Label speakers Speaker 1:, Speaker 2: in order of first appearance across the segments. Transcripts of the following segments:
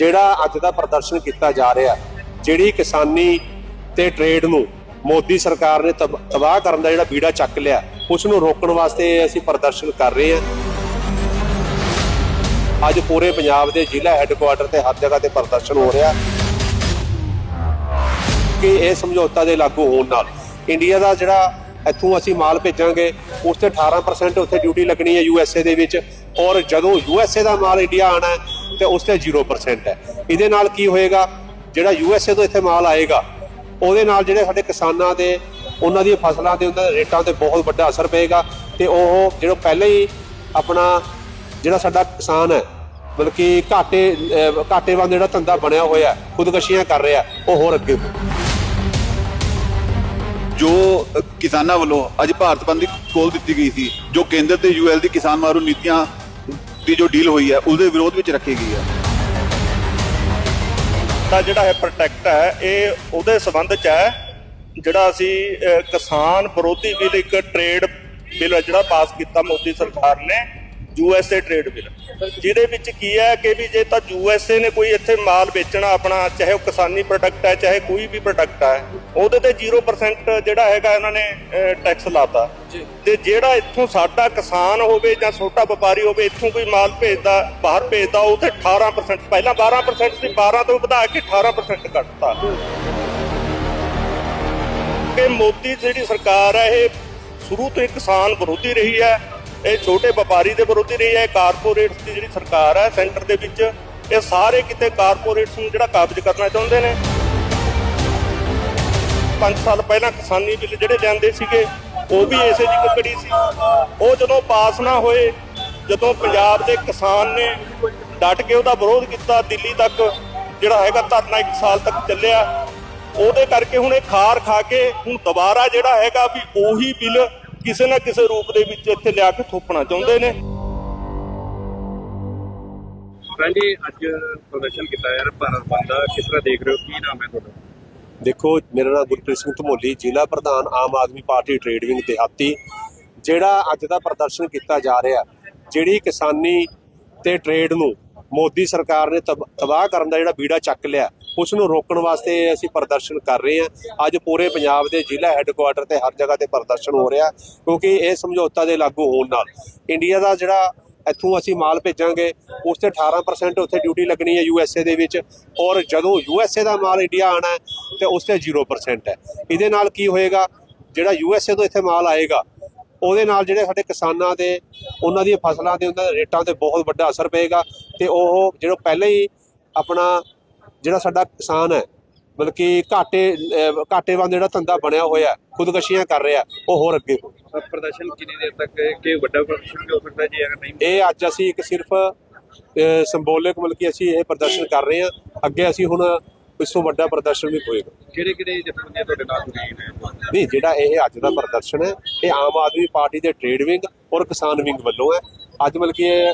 Speaker 1: ਜਿਹੜਾ ਅੱਜ ਦਾ ਪ੍ਰਦਰਸ਼ਨ ਕੀਤਾ ਜਾ ਰਿਹਾ, ਜਿਹੜੀ ਕਿਸਾਨੀ ਤੇ ਟ੍ਰੇਡ ਨੂੰ ਮੋਦੀ ਸਰਕਾਰ ਨੇ ਤਬ- ਤਬਾਹ ਕਰਨ ਦਾ ਜਿਹੜਾ ਬੀੜਾ ਚੱਕ ਲਿਆ, ਉਸ ਨੂੰ ਰੋਕਣ ਵਾਸਤੇ ਅਸੀਂ ਪ੍ਰਦਰਸ਼ਨ ਕਰ ਰਹੇ ਹਾਂ। ਅੱਜ ਪੂਰੇ ਪੰਜਾਬ ਦੇ ਜ਼ਿਲ੍ਹਾ ਹੈੱਡਕੁਆਟਰ ਤੇ ਹਰ ਜਗ੍ਹਾ ਤੇ ਪ੍ਰਦਰਸ਼ਨ ਹੋ ਰਿਹਾ। ਕਿ ਇਹ ਸਮਝੌਤਾ ਦੇ ਲਾਗੂ ਹੋਣ ਨਾਲ ਇੰਡੀਆ ਦਾ ਜਿਹੜਾ ਇੱਥੋਂ ਅਸੀਂ ਮਾਲ ਭੇਜਾਂਗੇ, ਉਸ ਤੇ 18% ਉੱਥੇ ਡਿਊਟੀ ਲੱਗਣੀ ਹੈ ਯੂਐਸਏ ਦੇ ਵਿੱਚ। ਔਰ ਜਦੋਂ ਯੂਐਸਏ ਦਾ ਮਾਲ ਇੰਡੀਆ ਆਣਾ ਤੇ ਉਸ ਤੇ 0% ਹੈ। ਇਹਦੇ ਨਾਲ ਕੀ ਹੋਏਗਾ? ਜਿਹੜਾ ਯੂਐਸਏ ਤੋਂ ਇੱਥੇ ਮਾਲ ਆਏਗਾ, ਉਹਦੇ ਨਾਲ ਜਿਹੜੇ ਸਾਡੇ ਕਿਸਾਨਾਂ ਦੇ, ਉਹਨਾਂ ਦੀਆਂ ਫਸਲਾਂ ਤੇ ਉਹਨਾਂ ਦੇ ਰੇਟਾਂ ਤੇ ਬਹੁਤ ਵੱਡਾ ਅਸਰ ਪਏਗਾ ਤੇ ਉਹ ਜਿਹੜਾ ਪਹਿਲਾਂ ਹੀ ਆਪਣਾ ਜਿਹੜਾ ਸਾਡਾ ਕਿਸਾਨ ਹੈ, ਮਤਲਬ ਕਿ ਘਾਟੇ, ਅਹ ਘਾਟੇਵਾਨ ਜਿਹੜਾ ਧੰਦਾ ਬਣਿਆ ਹੋਇਆ, ਖੁਦਕਸ਼ੀਆਂ ਕਰ ਰਿਹਾ, ਉਹ ਹੋਰ ਅੱਗੇ
Speaker 2: ਜੋ ਕਿਸਾਨਾਂ ਵੱਲੋਂ ਅੱਜ ਭਾਰਤ ਬੰਦ ਦੀ ਕੋਲ ਦਿੱਤੀ ਗਈ ਸੀ, ਜੋ ਕੇਂਦਰ ਤੇ ਯੂਐਲ ਦੀ ਕਿਸਾਨ ਮਾਰੂ ਨੀਤੀਆਂ ਦੀ ਜੋ ਡੀਲ ਹੋਈ ਹੈ, ਉਹਦੇ ਵਿਰੋਧ ਵਿੱਚ ਰੱਖੀ ਗਈ ਹੈ।
Speaker 3: ਤਾਂ ਜਿਹੜਾ ਹੈ ਪ੍ਰੋਟੈਕਟ ਹੈ, ਇਹ ਉਹਦੇ ਸੰਬੰਧ ਚ ਹੈ, ਜਿਹੜਾ ਅਸੀਂ ਕਿਸਾਨ ਵਿਰੋਧੀ ਬਿੱਲ ਇੱਕ ਟ੍ਰੇਡ ਬਿੱਲ ਜਿਹੜਾ ਪਾਸ ਕੀਤਾ ਮੋਦੀ ਸਰਕਾਰ ਨੇ। ਯੂਐਸਏ ਟ੍ਰੇਡ ਬਿੱਲ ਜਿਹਦੇ ਵਿੱਚ ਕੀ ਹੈ ਕਿ ਵੀ ਜੇ ਤਾਂ ਯੂਐਸਏ ਨੇ ਕੋਈ ਇੱਥੇ ਮਾਲ ਵੇਚਣਾ ਆਪਣਾ ਚਾਹੇ ਉਹ ਕਿਸਾਨੀ ਪ੍ਰੋਡਕਟ ਹੈ ਚਾਹੇ ਕੋਈ ਵੀ ਪ੍ਰੋਡਕਟ ਹੈ ਉਹਦੇ ਤੇ 0% ਜਿਹੜਾ ਹੈਗਾ ਇਹਨਾਂ ਨੇ ਟੈਕਸ ਲਾਤਾ। ਤੇ ਜਿਹੜਾ ਇੱਥੋਂ ਸਾਡਾ ਕਿਸਾਨ ਹੋਵੇ ਜਾਂ ਛੋਟਾ ਵਪਾਰੀ ਹੋਵੇ ਇੱਥੋਂ ਕੋਈ ਮਾਲ ਭੇਜਦਾ ਬਾਹਰ ਭੇਜਦਾ ਉਹ ਤੇ 18% ਪਹਿਲਾਂ 12% ਸੀ 12 ਤੋਂ ਵਧਾ ਕੇ 18% ਕੱਟਤਾ। ਕਿ ਮੋਦੀ ਜਿਹੜੀ ਸਰਕਾਰ ਹੈ ਇਹ ਸ਼ੁਰੂ ਤੋਂ ਹੀ ਕਿਸਾਨ ਵਿਰੋਧੀ ਰਹੀ ਹੈ। ਇਹ ਛੋਟੇ ਵਪਾਰੀ ਦੇ ਵਿਰੋਧੀ ਰਹੀ ਹੈ ਕਾਰਪੋਰੇਟਸ ਦੀ ਜਿਹੜੀ ਸਰਕਾਰ ਹੈ, ਸੈਂਟਰ ਦੇ ਵਿੱਚ, ਇਹ ਸਾਰੇ ਕਿਤੇ ਕਾਰਪੋਰੇਟਸ ਨੂੰ ਜਿਹੜਾ ਕਾਬਜ਼ ਕਰਨਾ ਚਾਹੁੰਦੇ ਨੇ। 5 ਸਾਲ ਪਹਿਲਾਂ ਕਿਸਾਨੀ ਬਿੱਲ ਜਿਹੜੇ ਲਿਆਂਦੇ ਸੀਗੇ, ਉਹ ਵੀ ਇਸੇ ਦੀ ਕੁਕੜੀ ਸੀ। ਉਹ ਜਦੋਂ ਪਾਸ ਨਾ ਹੋਏ, ਜਦੋਂ ਪੰਜਾਬ ਦੇ ਕਿਸਾਨ ਨੇ ਡਟ ਕੇ ਉਹਦਾ ਵਿਰੋਧ ਕੀਤਾ, ਦਿੱਲੀ ਤੱਕ ਜਿਹੜਾ ਹੈਗਾ ਧਰਨਾ 1 ਸਾਲ ਤੱਕ ਚੱਲਿਆ, ਉਹਦੇ ਕਰਕੇ ਹੁਣ ਇਹ ਖਾਰ ਖਾ ਕੇ ਹੁਣ ਦੁਬਾਰਾ ਜਿਹੜਾ ਹੈਗਾ ਵੀ ਉਹੀ ਬਿੱਲ ਕਿਸੇ ਨਾ ਕਿਸੇ ਰੂਪ ਦੇ ਵਿੱਚ ਇੱਥੇ ਲਿਆ ਕੇ ਥੋਪਣਾ ਚਾਹੁੰਦੇ ਨੇ।
Speaker 4: ਹਾਂਜੀ ਅੱਜ ਪ੍ਰਦਰਸ਼ਨ ਕੀਤਾ ਯਾਰ ਭਾਰਤ ਬੰਦ ਦਾ। ਕਿਸ ਤਰ੍ਹਾਂ ਦੇਖ ਰਹੇ ਹੋ? ਕੀ ਨਾਮ ਹੈ ਤੁਹਾਡਾ?
Speaker 1: ਦੇਖੋ ਮੇਰਾ ਨਾਮ ਗੁਰਪ੍ਰੀਤ ਸਿੰਘ ਧਮੋਲੀ ਜ਼ਿਲ੍ਹਾ ਪ੍ਰਧਾਨ Aam Aadmi party trade wing ਦਿਹਾਤੀ। ਜਿਹੜਾ ਅੱਜ ਦਾ ਪ੍ਰਦਰਸ਼ਨ ਕੀਤਾ ਜਾ ਰਿਹਾ ਜਿਹੜੀ ਕਿਸਾਨੀ ਤੇ ਟ੍ਰੇਡ ਨੂੰ ਮੋਦੀ ਸਰਕਾਰ ਨੇ ਤਬ- ਤਬਾਹ ਕਰਨ ਦਾ ਜਿਹੜਾ ਬੀੜਾ ਚੱਕ ਲਿਆ, ਉਸ ਨੂੰ ਰੋਕਣ ਵਾਸਤੇ ਅਸੀਂ ਪ੍ਰਦਰਸ਼ਨ ਕਰ ਰਹੇ ਹਾਂ। ਅੱਜ ਪੂਰੇ ਪੰਜਾਬ ਦੇ ਜ਼ਿਲ੍ਹਾ ਹੈੱਡਕੁਆਟਰ ਤੇ ਹਰ ਜਗ੍ਹਾ ਤੇ ਪ੍ਰਦਰਸ਼ਨ ਹੋ ਰਿਹਾ, ਕਿਉਂਕਿ ਇਹ ਸਮਝੌਤਾ ਦੇ ਲਾਗੂ ਹੋਣ ਨਾਲ। ਇੰਡੀਆ ਦਾ ਜਿਹੜਾ ਇੱਥੋਂ ਅਸੀਂ ਮਾਲ ਭੇਜਾਂਗੇ ਉਸ ਤੇ 18% ਉੱਥੇ ਡਿਊਟੀ ਲੱਗਣੀ ਹੈ ਯੂਐਸਏ ਦੇ ਵਿੱਚ, ਔਰ ਜਦੋਂ ਯੂਐਸਏ ਦਾ ਮਾਲ ਇੰਡੀਆ ਆਣਾ ਹੈ, ਤੇ ਉਸ ਤੇ 0% ਹੈ। ਇਹਦੇ ਨਾਲ ਕੀ ਹੋਏਗਾ? ਜਿਹੜਾ ਯੂਐਸਏ ਤੋਂ ਇੱਥੇ ਮਾਲ ਆਏਗਾ, ਉਹਦੇ ਨਾਲ ਜਿਹੜੇ ਸਾਡੇ ਕਿਸਾਨਾਂ ਦੇ, ਉਹਨਾਂ ਦੀਆਂ ਫਸਲਾਂ ਦੇ, ਉਹਨਾਂ ਦੇ ਰੇਟਾਂ ਤੇ ਬਹੁਤ ਵੱਡਾ ਅਸਰ ਪਏਗਾ। ਤੇ ਉਹ ਜਿਹੜਾ ਪਹਿਲਾਂ ਹੀ ਆਪਣਾ ਜਿਹੜਾ ਸਾਡਾ ਕਿਸਾਨ ਹੈ ਮਤਲਬ ਕਿ ਘਾਟੇ ਅਹ ਘਾਟੇਵਾਨ ਜਿਹੜਾ ਧੰਦਾ ਬਣਿਆ ਹੋਇਆ ਖੁਦਕਸ਼ੀਆਂ ਕਰ ਰਿਹਾ ਉਹ ਹੋਰ ਅੱਗੇ
Speaker 4: ਅਹ ਪ੍ਰਦਰਸ਼ਨ ਕਿੰਨੀ ਦੇਰ ਤੱਕ ਕਿ ਵੱਡਾ ਪ੍ਰਦਰਸ਼ਨ ਵੀ ਹੋ ਸਕਦਾ ਜੀ ਅਗਰ ਨਹੀਂ?
Speaker 1: ਇਹ ਅੱਜ ਅਸੀਂ ਇੱਕ ਸਿਰਫ ਸਿੰਬੋਲਿਕ ਮਤਲਬ ਕਿ ਅਸੀਂ ਇਹ ਪ੍ਰਦਰਸ਼ਨ ਕਰ ਰਹੇ ਹਾਂ ਅੱਗੇ ਅਸੀਂ ਹੁਣ ਇਸ ਤੋਂ ਵੱਡਾ ਪ੍ਰਦਰਸ਼ਨ ਵੀ ਹੋਏਗਾ।
Speaker 4: ਕਿਹੜੇ ਕਿਹੜੇ ਜਥੇਬੰਦੀਆਂ ਤੁਹਾਡੇ ਨਾਲ ਜੁੜੀਆਂ ਨੇ
Speaker 1: ਨਹੀਂ ਜਿਹੜਾ ਇਹ ਅੱਜ ਦਾ ਪ੍ਰਦਰਸ਼ਨ ਹੈ ਇਹ ਆਮ ਆਦਮੀ ਪਾਰਟੀ ਦੇ ਟ੍ਰੇਡ ਵਿੰਗ ਔਰ ਕਿਸਾਨ ਵਿੰਗ ਵੱਲੋਂ ਹੈ। ਅੱਜ ਮਤਲਬ ਕਿ ਇਹ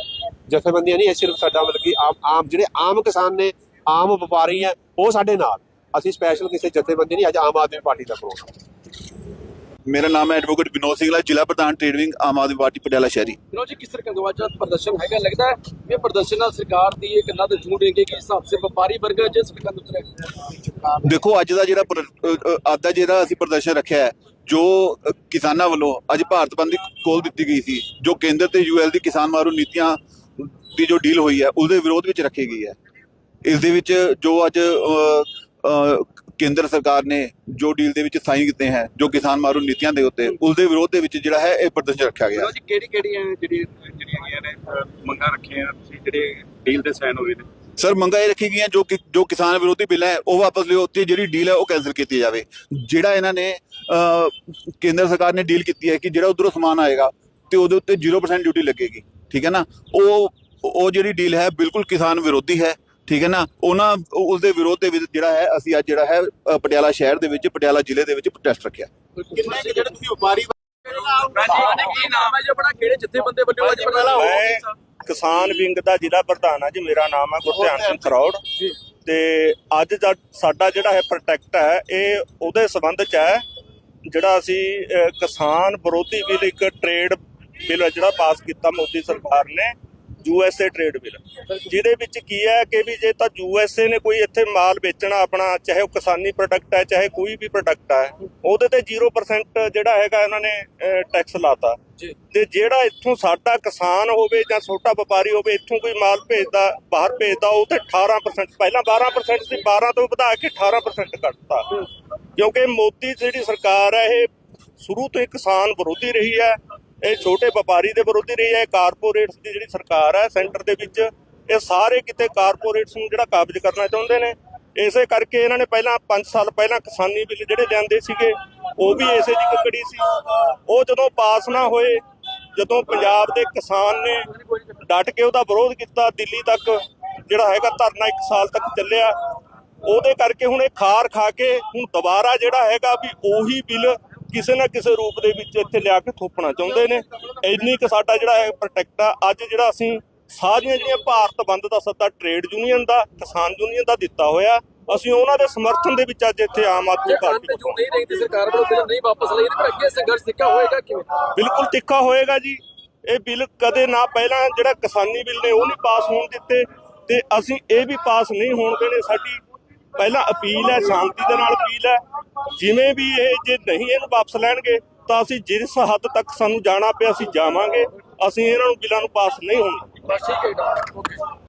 Speaker 1: ਜਥੇਬੰਦੀਆਂ ਨਹੀਂ ਇਹ ਸਿਰਫ ਸਾਡਾ ਮਤਲਬ ਕਿ ਆਮ ਆਮ ਜਿਹੜੇ ਆਮ ਕਿਸਾਨ ਨੇ ਆਮ ਵਪਾਰੀ ਆ ਉਹ ਸਾਡੇ ਨਾਲ। ਅਸੀਂ ਸਪੈਸ਼ਲ ਕਿਸੇ ਜਥੇਬੰਦੀ ਨਹੀਂ ਅੱਜ ਆਮ ਆਦਮੀ ਪਾਰਟੀ ਦਾ ਪ੍ਰੋਗਰਾਮ।
Speaker 2: ਮੇਰਾ ਨਾਮ ਹੈ ਐਡਵੋਕੇਟ ਵਿਨੋਦ ਸਿੰਘਲਾ ਜ਼ਿਲ੍ਹਾ ਪ੍ਰਧਾਨ trade wing Aam Aadmi party Patiala ਸ਼ਹਿਰੀ।
Speaker 5: ਵਿਨੋਦ ਜੀ ਕਿਸ ਤਰ੍ਹਾਂ ਗੰਗਵਾਜਾ ਪ੍ਰਦਰਸ਼ਨ ਹੈਗਾ ਲੱਗਦਾ ਹੈ ਇਹ ਪ੍ਰਦਰਸ਼ਨ ਨਾਲ ਸਰਕਾਰ ਦੀ ਇੱਕ ਨਦ ਝੂੜ ਹੈਗੀ ਕਿ ਹਿਸਾਬ ਸੇ ਵਪਾਰੀ ਵਰਗ ਜਿਸ ਵਿਕੰਦ ਉਤਰਿਆ
Speaker 2: ਦੇਖੋ ਅੱਜ ਦਾ ਜਿਹੜਾ ਆਦਾ ਜਿਹੜਾ ਅਸੀਂ ਪ੍ਰਦਰਸ਼ਨ ਰੱਖਿਆ ਹੈ ਜੋ ਕਿਸਾਨਾਂ ਵੱਲੋਂ ਅੱਜ ਭਾਰਤ ਬੰਦ ਦੀ ਕੋਲ ਦਿੱਤੀ ਗਈ ਸੀ ਜੋ ਕੇਂਦਰ ਤੇ ਯੂਐਲ ਦੀ ਕਿਸਾਨ ਮਾਰੂ ਨੀਤੀਆਂ ਦੀ ਜੋ ਡੀਲ ਹੋਈ ਹੈ ਉਹਦੇ ਵਿਰੋਧ ਵਿੱਚ ਰੱਖੀ ਗਈ ਹੈ। ਇਸ ਦੇ ਵਿੱਚ ਜੋ ਅੱਜ ਕੇਂਦਰ ਸਰਕਾਰ ਨੇ ਜੋ ਡੀਲ ਦੇ ਵਿੱਚ ਸਾਈਨ ਕੀਤੇ ਹੈ ਜੋ ਕਿਸਾਨ ਮਾਰੂ ਨੀਤੀਆਂ ਦੇ ਉੱਤੇ ਉਸ ਦੇ ਵਿਰੋਧ ਦੇ ਵਿੱਚ ਜਿਹੜਾ ਹੈ ਇਹ ਪ੍ਰਦਰਸ਼ਨ ਰੱਖਿਆ ਗਿਆ।
Speaker 4: ਜੀ ਕਿਹੜੀ ਕਿਹੜੀਆਂ ਜਿਹੜੀਆਂ ਜਿਹੜੀਆਂ ਨੇ ਮੰਗਾਂ ਰੱਖੀਆਂ ਤੁਸੀਂ ਜਿਹੜੇ ਡੀਲ ਤੇ ਸਾਈਨ ਹੋਏ ਨੇ?
Speaker 2: ਸਰ ਮੰਗਾਂ ਇਹ ਰੱਖੀ ਗਈਆਂ ਜੋ ਕਿ ਜੋ ਕਿਸਾਨ ਵਿਰੋਧੀ ਬਿੱਲ ਹੈ ਉਹ ਵਾਪਸ ਲਿਓ ਤੇ ਜਿਹੜੀ ਡੀਲ ਹੈ ਉਹ ਕੈਨਸਲ ਕੀਤੀ ਜਾਵੇ। ਜਿਹੜਾ ਇਹਨਾਂ ਨੇ ਕੇਂਦਰ ਸਰਕਾਰ ਨੇ ਡੀਲ ਕੀਤੀ ਹੈ ਕਿ ਜਿਹੜਾ ਉਧਰੋਂ ਸਮਾਨ ਆਏਗਾ ਤੇ ਉਹਦੇ ਉੱਤੇ 0% ਡਿਊਟੀ ਲੱਗੇਗੀ। ਠੀਕ ਹੈ ਨਾ? ਉਹ ਉਹ ਜਿਹੜੀ ਡੀਲ ਹੈ ਬਿਲਕੁਲ ਕਿਸਾਨ ਵਿਰੋਧੀ ਹੈ ਠੀਕ ਹੈ ਨਾ? ਉਹਨਾਂ ਉਸ ਦੇ ਵਿਰੋਧ ਦੇ ਵਿੱਚ ਜਿਹੜਾ ਹੈ ਅਸੀਂ ਅੱਜ ਜਿਹੜਾ ਹੈ ਅ, ਪਟਿਆਲਾ ਸ਼ਹਿਰ ਦੇ ਵਿੱਚ ਪਟਿਆਲਾ ਜ਼ਿਲ੍ਹੇ ਦੇ ਵਿੱਚ ਪ੍ਰੋਟੈਸਟ ਰੱਖਿਆ।
Speaker 5: ਕਿੰਨੇ ਕਿ ਜਿਹੜੇ ਤੁਸੀਂ ਵਪਾਰੀ ਹਾਂਜੀ ਕੀ ਨਾਮ ਹੈ ਜੀ ਆਪਣਾ? ਕਿਹੜੇ ਜਥੇਬੰਦੇ ਵੱਲੋਂ ਅੱਜ
Speaker 3: ਮੈਂ ਕਿਸਾਨ ਵਿੰਗ ਦਾ ਜ਼ਿਲ੍ਹਾ ਪ੍ਰਧਾਨ ਆ ਜੀ ਮੇਰਾ ਨਾਮ ਹੈ ਗੁਰਧਿਆਨ ਸਿੰਘ ਖਰੌੜ ਤੇ ਅੱਜ ਦਾ ਸਾਡਾ ਜਿਹੜਾ ਹੈ ਪ੍ਰੋਟੈਕਟ ਹੈ ਇਹ ਉਹਦੇ ਸੰਬੰਧ ਚ ਹੈ ਜਿਹੜਾ ਅਸੀਂ ਕਿਸਾਨ ਵਿਰੋਧੀ ਬਿੱਲ ਇੱਕ ਟ੍ਰੇਡ ਬਿੱਲ ਜਿਹੜਾ ਪਾਸ ਕੀਤਾ ਮੋਦੀ ਸਰਕਾਰ ਨੇ। ਯੂਐਸਏ ਟ੍ਰੇਡ ਬਿੱਲ ਜਿਹਦੇ ਵਿੱਚ ਕੀ ਹੈ ਕਿ ਵੀ ਜੇ ਤਾਂ ਯੂਐਸਏ ਨੇ ਕੋਈ ਇੱਥੇ ਮਾਲ ਵੇਚਣਾ ਆਪਣਾ ਚਾਹੇ ਉਹ ਕਿਸਾਨੀ ਪ੍ਰੋਡਕਟ ਹੈ ਚਾਹੇ ਕੋਈ ਵੀ ਪ੍ਰੋਡਕਟ ਹੈ ਉਹਦੇ ਤੇ 0% ਜਿਹੜਾ ਹੈਗਾ ਇਹਨਾਂ ਨੇ ਟੈਕਸ ਲਾਤਾ। ਤੇ ਜਿਹੜਾ ਇੱਥੋਂ ਸਾਡਾ ਕਿਸਾਨ ਹੋਵੇ ਜਾਂ ਛੋਟਾ ਵਪਾਰੀ ਹੋਵੇ ਇੱਥੋਂ ਕੋਈ ਮਾਲ ਭੇਜਦਾ ਬਾਹਰ ਭੇਜਦਾ ਉਹ ਤੇ 18% ਪਹਿਲਾਂ 12% ਸੀ 12 ਤੋਂ ਵਧਾ ਕੇ 18% ਕਰਤਾ ਕਿਉਂਕਿ ਮੋਦੀ ਜਿਹੜੀ ਸਰਕਾਰ ਹੈ ਇਹ ਸ਼ੁਰੂ ਤੋਂ ਹੀ ਕਿਸਾਨ ਵਿਰੋਧੀ ਰਹੀ ਹੈ ਇਹ ਛੋਟੇ ਵਪਾਰੀ ਦੇ ਵਿਰੋਧੀ ਰਹੀ ਹੈ ਕਾਰਪੋਰੇਟਸ ਦੀ ਜਿਹੜੀ ਸਰਕਾਰ ਹੈ, ਸੈਂਟਰ ਦੇ ਵਿੱਚ, ਇਹ ਸਾਰੇ ਕਿਤੇ ਕਾਰਪੋਰੇਟਸ ਨੂੰ ਜਿਹੜਾ ਕਾਬਜ਼ ਕਰਨਾ ਚਾਹੁੰਦੇ ਨੇ। ਇਸੇ ਕਰਕੇ ਇਹਨਾਂ ਨੇ ਪਹਿਲਾਂ 5 ਸਾਲ ਪਹਿਲਾਂ ਕਿਸਾਨੀ ਬਿੱਲ ਜਿਹੜੇ ਲਿਆਂਦੇ ਸੀਗੇ, ਉਹ ਵੀ ਇਸੇ ਦੀ ਕਕੜੀ ਸੀ। ਉਹ ਜਦੋਂ ਪਾਸ ਨਾ ਹੋਏ, ਜਦੋਂ ਪੰਜਾਬ ਦੇ ਕਿਸਾਨ ਨੇ ਡਟ ਕੇ ਉਹਦਾ ਵਿਰੋਧ ਕੀਤਾ, ਦਿੱਲੀ ਤੱਕ, ਜਿਹੜਾ ਹੈਗਾ ਧਰਨਾ 1 ਸਾਲ ਤੱਕ ਚੱਲਿਆ, ਉਹਦੇ ਕਰਕੇ ਹੁਣ ਇਹ ਖਾਰ ਖਾ ਕੇ ਹੁਣ ਦੁਬਾਰਾ ਜਿਹੜਾ ਹੈਗਾ ਵੀ ਉਹੀ ਬਿੱਲ ਕਿਸੇ ਨਾ ਕਿਸੇ ਰੂਪ ਦੇ ਵਿੱਚ ਇੱਥੇ ਲਿਆ ਕੇ ਥੋਪਣਾ ਚਾਹੁੰਦੇ ਨੇ। ਇੰਨੀ ਕੁ ਸਾਡਾ ਜਿਹੜਾ ਹੈ ਪ੍ਰੋਟੈਕਟ ਆ ਅੱਜ ਜਿਹੜਾ ਅਸੀਂ ਸਾਰੀਆਂ ਜਿਹੜੀਆਂ ਭਾਰਤ ਬੰਦ ਦਾ ਸੱਦਾ ਟ੍ਰੇਡ ਯੂਨੀਅਨ ਦਾ ਕਿਸਾਨ ਯੂਨੀਅਨ ਦਾ ਦਿੱਤਾ ਹੋਇਆ ਅਸੀਂ ਉਹਨਾਂ ਦੇ ਸਮਰਥਨ ਦੇ ਵਿੱਚ ਅੱਜ ਇੱਥੇ ਆਮ ਆਦਮੀ ਪਾਰਟੀ
Speaker 5: ਜੂ ਨਹੀਂ ਰਹੀ ਤੇ ਸਰਕਾਰ ਵੱਲੋਂ ਬਿੱਲ ਨਹੀਂ ਵਾਪਸ ਲਈ ਫਿਰ ਅੱਗੇ ਸੰਘਰਸ਼ ਤਿੱਖਾ ਹੋਏਗਾ ਕਿਵੇਂ?
Speaker 3: ਬਿਲਕੁਲ ਤਿੱਖਾ ਹੋਏਗਾ ਜੀ। ਇਹ ਬਿੱਲ ਕਦੇ ਨਾ ਪਹਿਲਾਂ ਜਿਹੜਾ ਕਿਸਾਨੀ ਬਿੱਲ ਨੇ ਉਹ ਨਹੀਂ ਪਾਸ ਹੋਣ ਦਿੱਤੇ। ਤੇ ਅਸੀਂ ਇਹ ਵੀ ਪਾਸ ਨਹੀਂ ਹੋਣ ਦੇਣੇ। ਸਾਡੀ ਪਹਿਲਾਂ ਅਪੀਲ ਹੈ ਸ਼ਾਂਤੀ ਦੇ ਨਾਲ ਅਪੀਲ ਹੈ। ਜਿਵੇਂ ਵੀ ਇਹ ਜੇ ਨਹੀਂ ਇਹਨੂੰ ਵਾਪਸ ਲੈਣਗੇ, ਤਾਂ ਅਸੀਂ ਜਿਸ ਹੱਦ ਤੱਕ ਸਾਨੂੰ ਜਾਣਾ ਪਿਆ, ਅਸੀਂ ਜਾਵਾਂਗੇ। ਅਸੀਂ ਇਹਨਾਂ ਨੂੰ ਬਿੱਲਾਂ ਨੂੰ ਪਾਸ ਨਹੀਂ ਹੋਣ।
Speaker 5: ਬਸ ਠੀਕ ਹੈ ਓਕੇ।